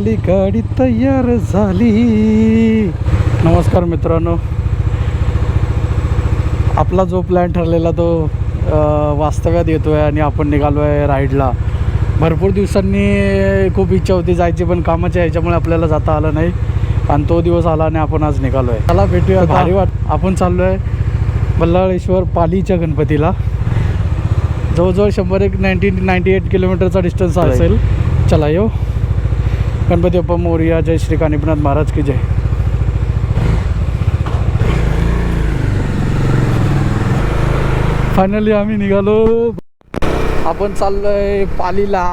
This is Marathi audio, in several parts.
आपली गाडी तयार झाली. नमस्कार मित्रांनो. आपला जो प्लॅन ठरलेला तो वास्तव्यात येतो आहे आणि आपण निघालो आहे राईडला. भरपूर दिवसांनी खूप इच्छा होती जायची पण कामाच्या ह्याच्यामुळे आपल्याला जाता आलं नाही. आणि तो दिवस आला आणि आपण आज निघालो आहे चला भेटूया भारी वाट आपण चाललो आहे बल्लाळेश्वर पालीच्या गणपतीला. जवळजवळ शंभर एक नाईन्टी नाईन्टी एट किलोमीटरचा डिस्टन्स असेल. चला येऊ. गणपती बाप्पा मोरिया जय श्री कानिपनाथ महाराज की जय. फायनली आम्ही निघालो. आपण चाललोय पालीला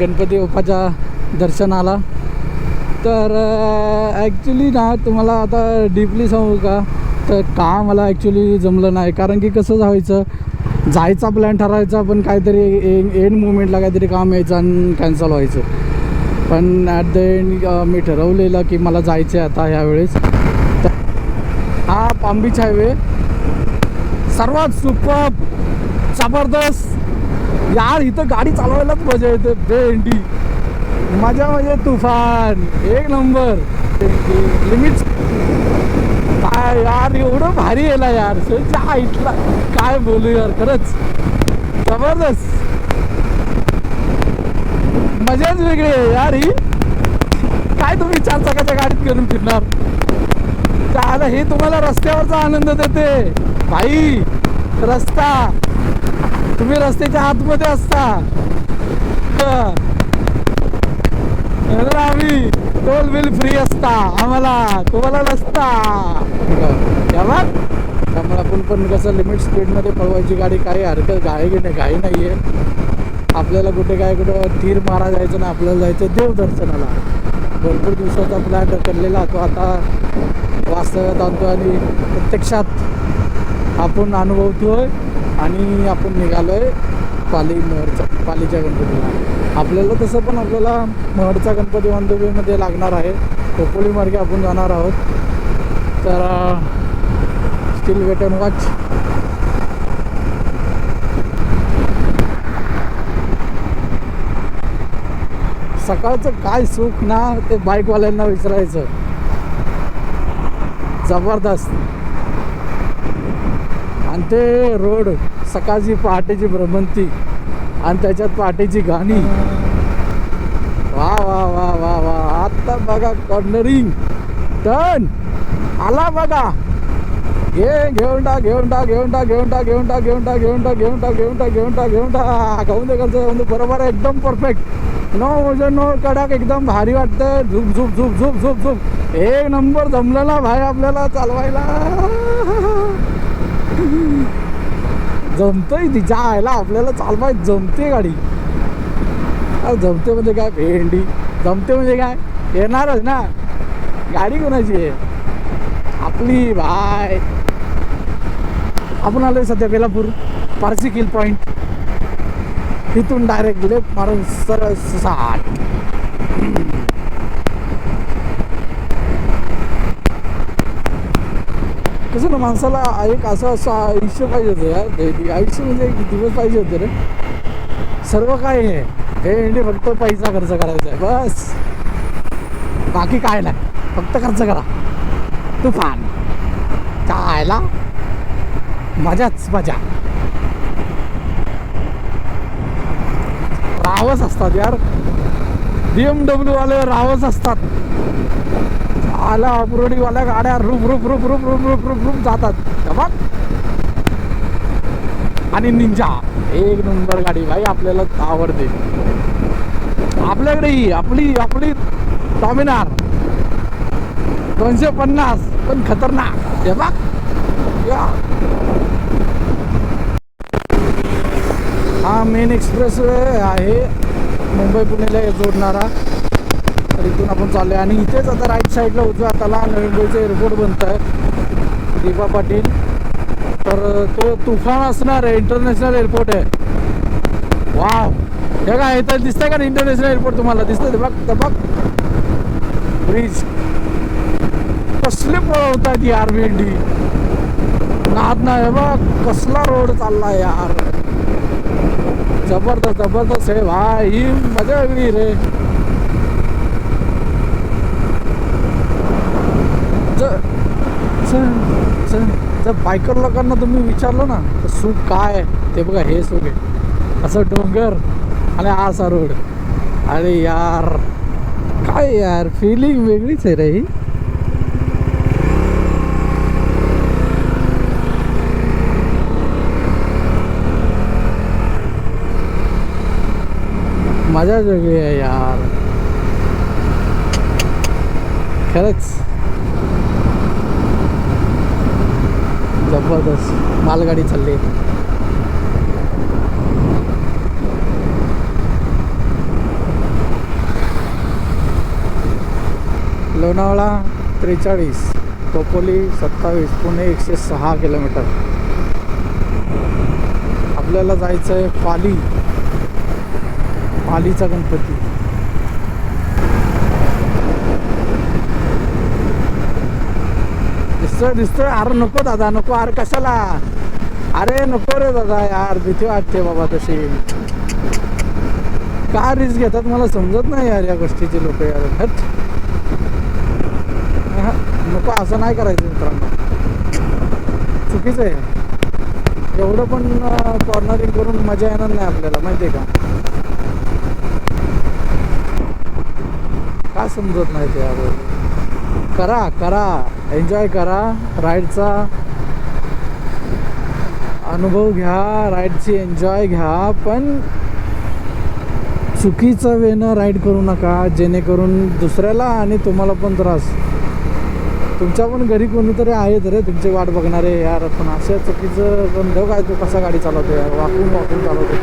गणपती बाप्पाच्या दर्शनाला. तर ॲक्च्युली ना तुम्हाला आता डीपली सांगू का? तर का मला ॲक्च्युली जमलं नाही? कारण की कसं व्हायचं? जायचा प्लॅन ठरायचा पण काहीतरी एंड मुवमेंटला काहीतरी काम यायचं आणि कॅन्सल व्हायचं. पण ॲट द एंड मी ठरवलेलं की मला जायचं आहे आता ह्यावेळेस. हा पांबीच हायवे सर्वात सुपर जबरदस्त. यार इथं गाडी चालवायलाच मजा येते. भेंडी मजा म्हणजे तुफान. एक नंबर. लिमिट काय यार एवढं भारी येला यार. त्या इथला. काय बोलू यार खरंच. जबरदस्त. मजाच वेगळी आहे यार ही. काय तुम्ही चार चाकाच्या गाडीत करून फिरणार? आता हे तुम्हाला रस्त्यावरचा आनंद देते. भाई रस्ता. तुम्ही रस्त्याच्या आतमध्ये असता. तर आम्ही टोल बिल फ्री असता आम्हाला. तुम्हाला नसता. त्यामुळे आपण पण कसं लिमिट स्पीडमध्ये पळवायची गाडी काही हरकत घाई नाही घाई नाही आहे आपल्याला कुठे काय कुठं तीर मारा जायचं ना आपल्याला जायचं देवदर्शनाला भरपूर दिवसाचा प्लॅन करलेला तो आता वास्तव्यात आणतो आणि प्रत्यक्षात आपण अनुभवतोय आणि आपण निघालो आहे पाली महडचा पालीच्या गणपतीला. आपल्याला तसं पण आपल्याला महडचा गणपती बांधवीमध्ये लागणार आहे. खोपोली मार्गे आपण जाणार आहोत. तर स्टील वेट अँड वॉच सकाळचं काय सुख ना ते बाईकवाल्यांना विचारायचं जबरदस्त आणि ते रोड सकाळची पहाटेची भ्रमंती आणि त्याच्यात पहाटेची गाणी वा वा वा वा वा आता बघा कॉर्नरिंग टर्न आला बघा घे घेऊन टाक घेऊन टाक घेऊन टाक घेऊन टाक घेऊन टाक घेऊन टाक घेऊन टाक घेऊन टाक घेऊन टाक घेऊन टाक घेऊन टाक घेऊन दे करतो बरोबर आहे एकदम परफेक्ट नो वजन नो कडक एकदम भारी वाटतं. झुप झुप झुप झुप झुप झुप. एक नंबर जमलेला भाई आपल्याला चालवायला. जमतंय तिच्या आयला आपल्याला चालवाय जमते गाडी. जमते म्हणजे काय? भेंडी. जमते म्हणजे काय? येणारच ना. गाडी कोणाची आहे? आपली भाय. आपण आलोय सध्या बेलापूर. पारसी किल पॉईंट इथून डायरेक्ट लेफ्ट मारून सरळ साठ. कसं ना माणसाला एक असं असं आयुष्य पाहिजे होतं यार. आयुष्य म्हणजे एक दिवस पाहिजे होते रे. सर्व काय आहे. भेंडी म्हणजे फक्त पैसा खर्च करायचा आहे. बस. बाकी काय नाही. फक्त खर्च करा. तुफान. कायला मजाच मजा. रावच असतात यार. बी एम डब्ल्यू वाले रावच असतात. आला ऑफरोडीवाल्या गाड्या रुप रुप रुप रुप रुप रुप रुप रुप जातात. हे बघ आणि निंजा एक नंबर गाडी भाई आपल्याला आवडते. आपल्याकडे ही आपली आपली डॉमिनार दोनशे पन्नास पण खतरनाक. हे बघ या. हा मेन एक्सप्रेस वे आहे. मुंबई पुणेला जोडणारा. तर इथून आपण चाललोय. आणि इथेच आता राईट साईडला उजव्या हाताला नवी मुंबईचं एअरपोर्ट बनत आहे दीपा पाटील. तर तो तुफान असणार आहे. इंटरनॅशनल एअरपोर्ट आहे. वाव हे काय इथं दिसतंय का इंटरनॅशनल एअरपोर्ट तुम्हाला? दिसतंय ते बघ ते बघ ब्रिज कसले पळवतात यार भेंडी नाद नाही बघ. कसला रोड चालला यार. जबरदस्त जबरदस्त आहे. भाई ही मजा वेगळी रे. जर बायकर लोकांना तुम्ही विचारलं ना तर सुख काय? ते बघा हे सुख आहे. असं डोंगर आणि असा रोड. अरे यार काय यार फिलिंग वेगळीच आहे रे ही. मजाच वेगळी आहे यार. खरंच. जबरदस्त. मालगाडी चालली. लोणावळा त्रेचाळीस कोपोली सत्तावीस पुणे एकशे सहा किलोमीटर. आपल्याला जायचं आहे पाली. आलीचा गणपती. दिसतोय दिसतोय. अरे नको दादा नको अरे कशाला? अरे नको रे दादा यार भीती वाटते बाबा तशी. का रिस्क घेतात मला समजत नाही यार या गोष्टीचे लोक यार. हट. नको असं नाही करायचं मित्रांनो. चुकीचं आहे. एवढं पण कॉर्नरिंग करून मजा येणार नाही आपल्याला माहिती आहे का? का समजत नाही ते यार? करा करा. एन्जॉय करा राईडचा अनुभव घ्या राईडची एन्जॉय घ्या पण चुकीचं वेनं राईड करू नका जेणेकरून दुसऱ्याला आणि तुम्हाला पण त्रास. तुमच्या पण घरी कोणीतरी आहेत रे तुमची वाट बघणारे यार पण अशा चुकीचं देव काय तो कसा गाडी चालवतो यार वाकून वाकून चालवतो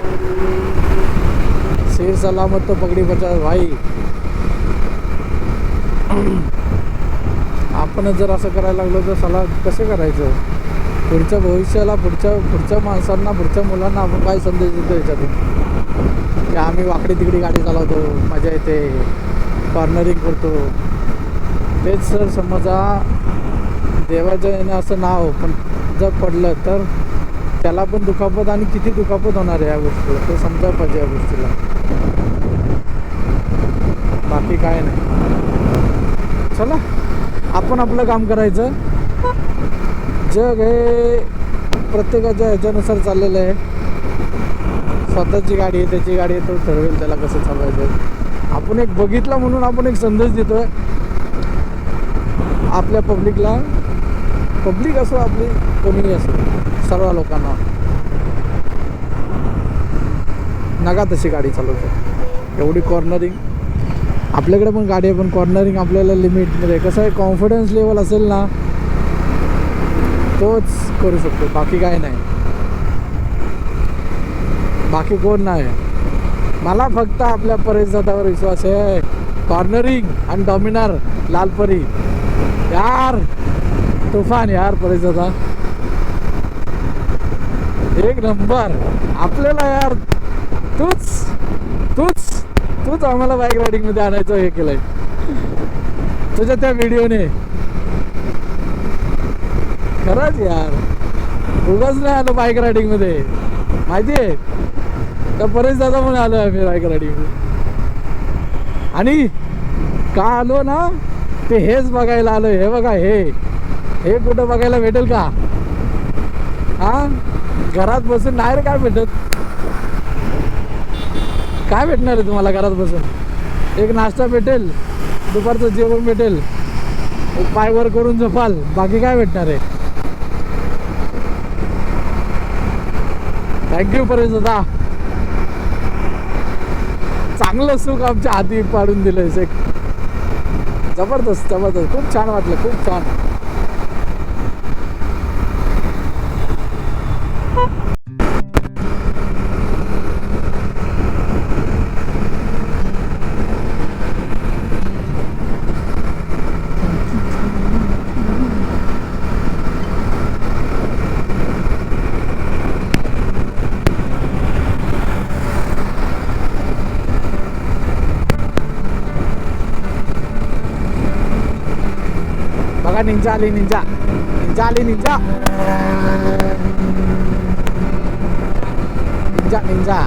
शेर सलामत तो पगडी बचा भाई आपण जर असं करायला लागलो तर सला कसे करायचं? पुढच्या भविष्याला पुढच्या पुढच्या माणसांना पुढच्या मुलांना आपण काय संदेश देतो याच्यातून? की आम्ही वाकडी तिकडी गाडी चालवतो मजा येते कॉर्नरिंग करतो. तेच सर समजा देवाच्या येणं असं नाव पण जर पडलं तर त्याला पण दुखापत आणि किती दुखापत होणार आहे या गोष्टीला? ते समजा पाहिजे या गोष्टीला. बाकी काय नाही. चला आपण आपलं काम करायचं. जग हे प्रत्येकाच्या ह्याच्यानुसार चाललेलं आहे. स्वतःची गाडी आहे त्याची गाडी आहे तो ठरवेल त्याला कसं चालवायचं आपण एक बघितला म्हणून आपण एक संदेश देतोय. आपल्या पब्लिकला पब्लिक असो आपली कोणीही असो सर्व लोकांना. नका तशी गाडी चालवतो एवढी कॉर्नरिंग आपल्याकडे पण गाडी आहे पण कॉर्नरिंग आपल्याला लिमिटमध्ये कसं आहे कॉन्फिडन्स लेवल असेल ना तोच करू शकतो. बाकी काय नाही. बाकी कोण नाही. मला फक्त आपल्या परिसरावर विश्वास आहे. कॉर्नरिंग आणि डॉमिनार लालपरी. यार तुफान यार परिसदा एक नंबर आपल्याला यार तूच तूच आम्हाला बाईक रायडिंगमध्ये आणायचं हे केलंय. तुझ्या त्या व्हिडिओने. खरंच यार. उगाच नाही आलो बाईक रायडिंगमध्ये. माहितीये तर त्या परेश दादा म्हणून आलो आम्ही बाईक रायडिंगमध्ये. आणि का आलो ना? ते हेच बघायला आलो हे बघा हे. हे कुठं बघायला भेटेल का? हा? घरात बसून नाही रे काय भेटत? काय भेटणार आहे तुम्हाला घरात बसून? एक नाश्ता भेटेल दुपारचं जेवण भेटेल पायवर पाय वर करून झोपाल बाकी काय भेटणार आहे? थँक्यू परेश दादा. चांगलं सुख आमच्या हाती पाडून दिलं एक. जबरदस्त जबरदस्त. खूप छान वाटलं खूप छान. बघा निंजा आली निंजा. निंजा आली निंजा. Ninja Ninja.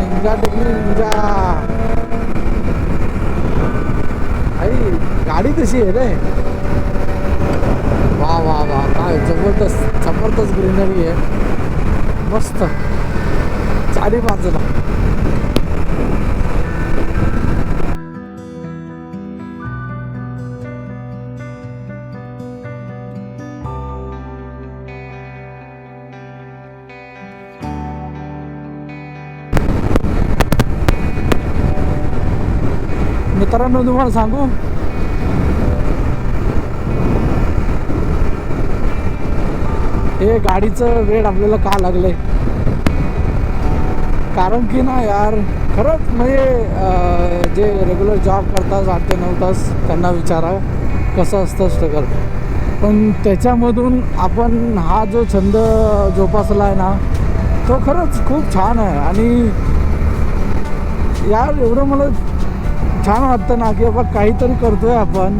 निंजा निघा टेकली निघा आई गाडी कशी आहे रे. वा वा वा. काय जबरदस्त जबरदस्त ग्रीनरी आहे. मस्त. चारी बाजूला मित्रांनो तुम्हाला सांगू? हे गाडीचं वेळ आपल्याला का लागलंय? कारण की ना यार खरंच म्हणजे जे रेग्युलर जॉब करतात आठ ते नऊ तास त्यांना विचारा कसं असतं स्ट्रगल पण त्याच्यामधून आपण हा जो छंद जोपासला आहे ना तो खरंच खूप छान आहे. आणि यार एवढं मला छान वाटतं ना की बाबा काहीतरी करतोय आपण.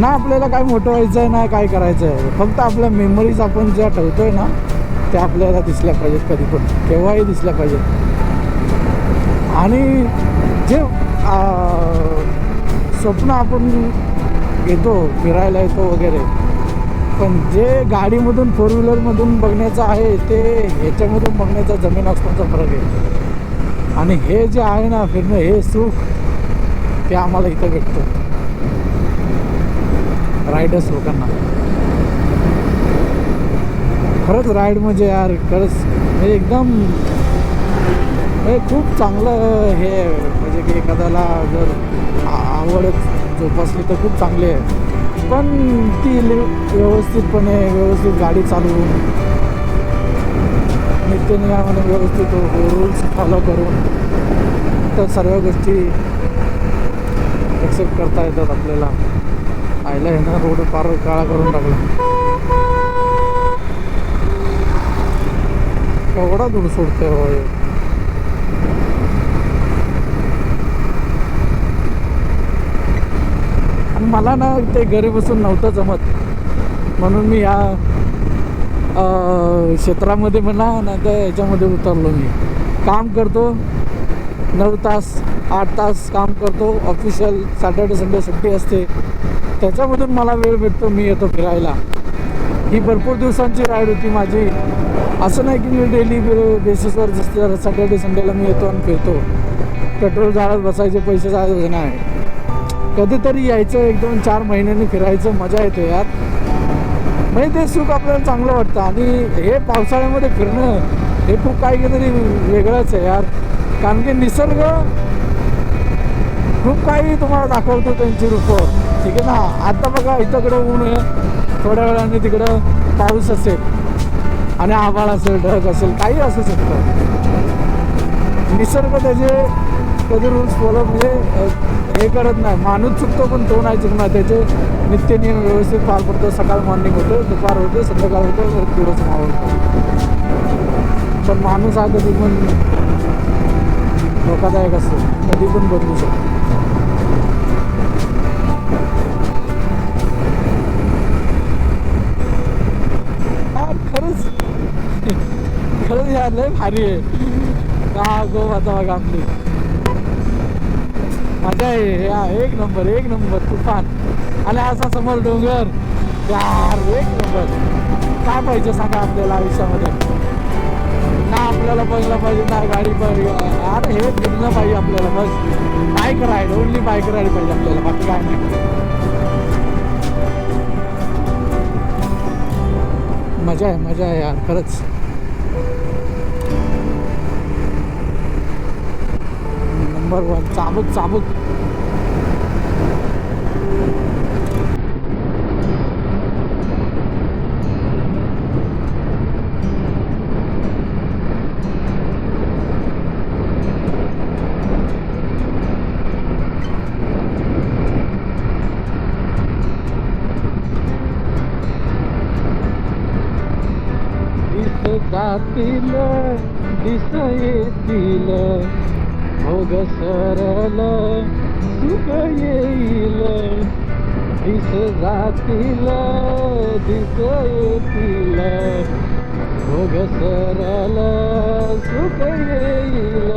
ना आपल्याला काय मोठं व्हायचं आहे ना काय करायचं आहे फक्त आपल्या मेमरीज आपण ज्या ठेवतोय ना त्या आपल्याला दिसल्या पाहिजेत कधी पण. केव्हाही दिसल्या पाहिजेत. आणि जे स्वप्न आपण येतो फिरायला येतो वगैरे पण जे गाडीमधून फोर व्हीलरमधून बघण्याचं आहे ते ह्याच्यामधून बघण्याचा जमीन आसमानचा फरक आहे. आणि हे जे आहे ना फिरणं हे सुख ते आम्हाला इथं भेटतं. रायडर्स लोकांना. खरंच राईड म्हणजे यार खरंच म्हणजे एकदम हे खूप चांगलं हे आहे. म्हणजे की एखाद्याला जर आवडच जोपासली तर खूप चांगली आहे. पण ती व्यवस्थितपणे व्यवस्थित गाडी चालवून नित्यनियमाने व्यवस्थित रूल्स फॉलो करून तर सर्व गोष्टी ॲक्सेप्ट करता येतात आपल्याला. आयला येणार रोड पार काळा करून टाकला. केवढा दूर सोडतोय होय आणि मला ना ते घरी बसून नव्हतं जमत. म्हणून मी या क्षेत्रामध्ये म्हणा ना त्या याच्यामध्ये उतरलो मी. काम करतो नऊ तास आठ तास काम करतो. ऑफिशियल सॅटर्डे संडे सुट्टी असते. त्याच्यामधून मला वेळ भेटतो मी येतो फिरायला. ही भरपूर दिवसांची राईड होती माझी. असं नाही की मी डेली बेसिसवर जसं सॅटर्डे संडेला मी येतो आणि फिरतो. पेट्रोल जाळत बसायचे पैसे जायचं नाही. कधीतरी यायचं एक दोन चार महिन्यांनी फिरायचं मजा येते यार. म्हणजे ते सुख आपल्याला चांगलं वाटतं. आणि हे पावसाळ्यामध्ये फिरणं हे खूप काहीतरी वेगळंच आहे यार. कारण की निसर्ग खूप काही तुम्हाला दाखवतो त्यांची रूपं. ठीक आहे ना? आता बघा इथंकडे ऊन आहे. थोड्या वेळाने तिकडं पाऊस असेल. आणि आभाळ असेल ढग असेल काही असू शकतं. निसर्ग त्याचे कधी रूल्स फॉलो म्हणजे हे करत नाही. माणूस चुकतो पण तो नाही चुकणार. त्याचे नित्य नियम व्यवस्थित पार पडतो. सकाळ मॉर्निंग होतो दुपार होते संध्याकाळ होतो वर दिवस होतो पण माणूस हा कधी पण धोकादायक असतो. कधी पण बदलू शकतो. खरंच यार लय भारी आहे. का गो आता बघा आपली. मजा आहे या एक नंबर एक नंबर तुफान. आणि असा समोर डोंगर. यार एक नंबर काय पाहिजे सांगा आपल्याला आयुष्यामध्ये? ना आपल्याला बघलं पाहिजे ना गाडी पाहिजे. अरे हे फिरणं पाहिजे आपल्याला बस. Bike ride only bike ride पाहिजे आपल्याला बाकी काय नाही. मजा आहे मजा आहे यार खरंच. Number one. चाबूक चाबूक. सरल सुख येईल. दिस जातील दिस येतील. भोग सरल सुख येईल.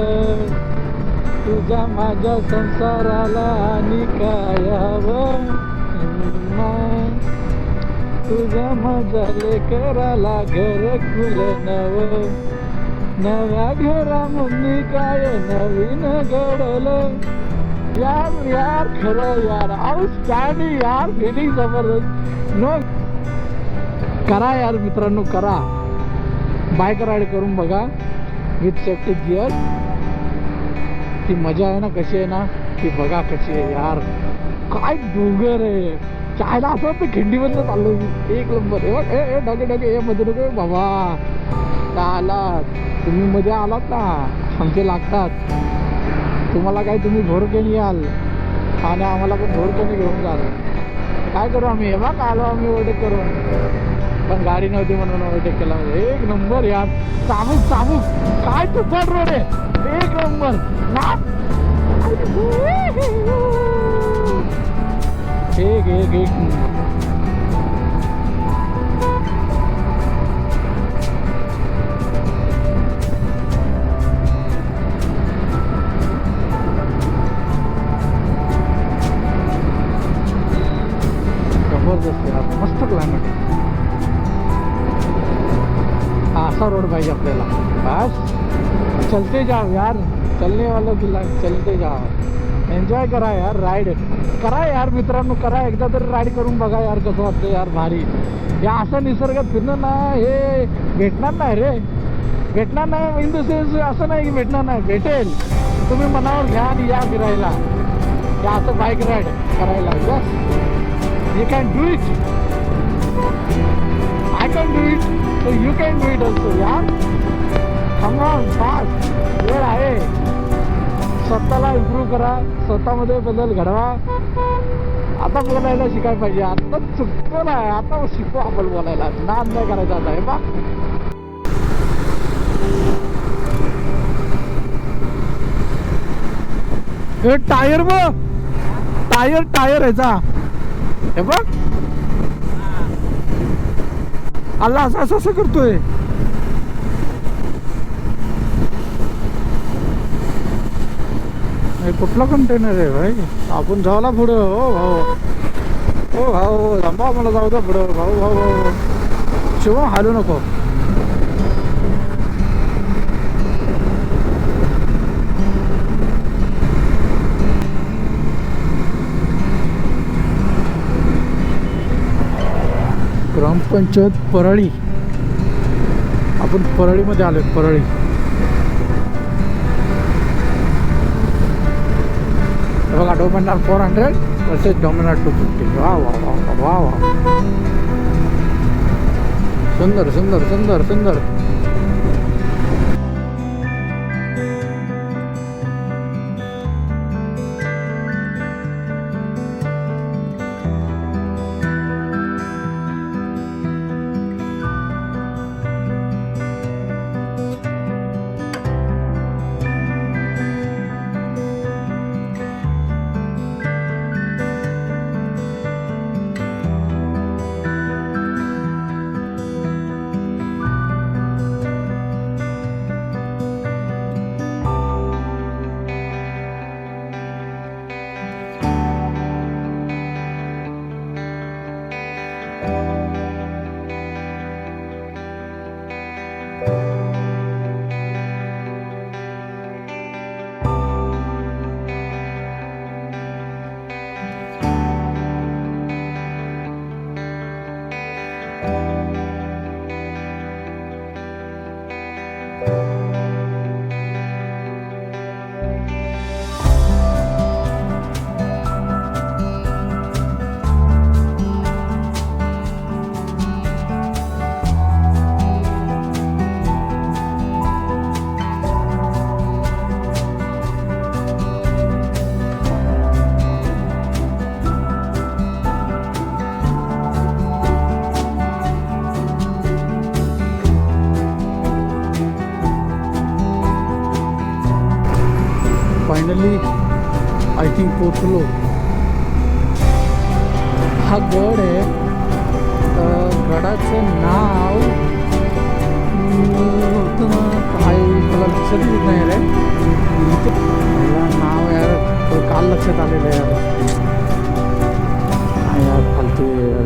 तुझ्या माझ्या संसाराला आणि कायावं तुझ्या माझ्या लेकराला घर खुल नव नव्या घरामध्ये काय नवीन घडलं. यार यार खरं यार आउटस्टँडिंग यार फिलिंग जबरदस्त. नो. करा यार मित्रांनो करा. बाईक राईड करून बघा. विथ सेफ्टी गिअर ती मजा आहे ना कशी आहे ना ती बघा कशी आहे यार. काय डोंगर आहे. चायला असं वाटतं खिंडीमधनं चाललो एक नंबर. हे बघ ए डगे डगे हे मध्ये नको बाबा. चाला तुम्ही मध्ये आलात ना आमचे लागतात. तुम्हाला काय तुम्ही घोरकेने याल. आणि आम्हाला पण घोरकेने घेऊन जाल काय करू आम्ही? हे बघ आलो आम्ही ओव्हरटेक करून. पण गाडी नव्हती म्हणून ओव्हरटेक केला. एक नंबर यार. चामूक चामूक काय तुफान रोड आहे एक नंबर. ना एक एक एक. मस्त क्लायमेट हा असा रोड पाहिजे आपल्याला. बस. चलते जाओ यार. चलने वाला तुला चलते जाओ एन्जॉय करा यार राईड करा यार मित्रांनो करा. एकदा तरी राईड करून बघा यार कसं वाटतं यार भारी. या असं निसर्गात फिरणं ना हे भेटणार नाही रे. भेटणार नाही. इन द सेन्स असं नाही की भेटणार नाही. भेटेल. तुम्ही मनावर घ्या आणि या फिरायला. या असं बाईक राईड करायला. बस. You can do it. I can do it, so you can do it also, yeah? Come on, fast. वेळ आहे स्वतःला इम्प्रूव्ह करा. स्वतःमध्ये बदल घडवा. आता बोलायला शिकायला पाहिजे. आता चुकतो नाही. आता शिकू आपण बोलायला. नाद नाही करायचा आता हे बा हे टायर बघ. टायर टायर याचा हे बघ. आला असं असं असं करतोय. हे कुठला कंटेनर आहे भाई? आपण जावला पुढं. हो भाऊ हो भाऊ थांबा मला जाऊ द्या पुढं. भाऊ भाऊ भाऊ शिव हालू नको. ग्रामपंचायत परळी. आपण परळीमध्ये आलोय परळी. बघा डोमिनार फोर हंड्रेड तसेच डोमिनार टू फिफ्टी वा वा वा वा वा. सुंदर सुंदर सुंदर सुंदर. माहीत नाही रे नाव यार काल लक्षात आलेलं यार यार फालतू यार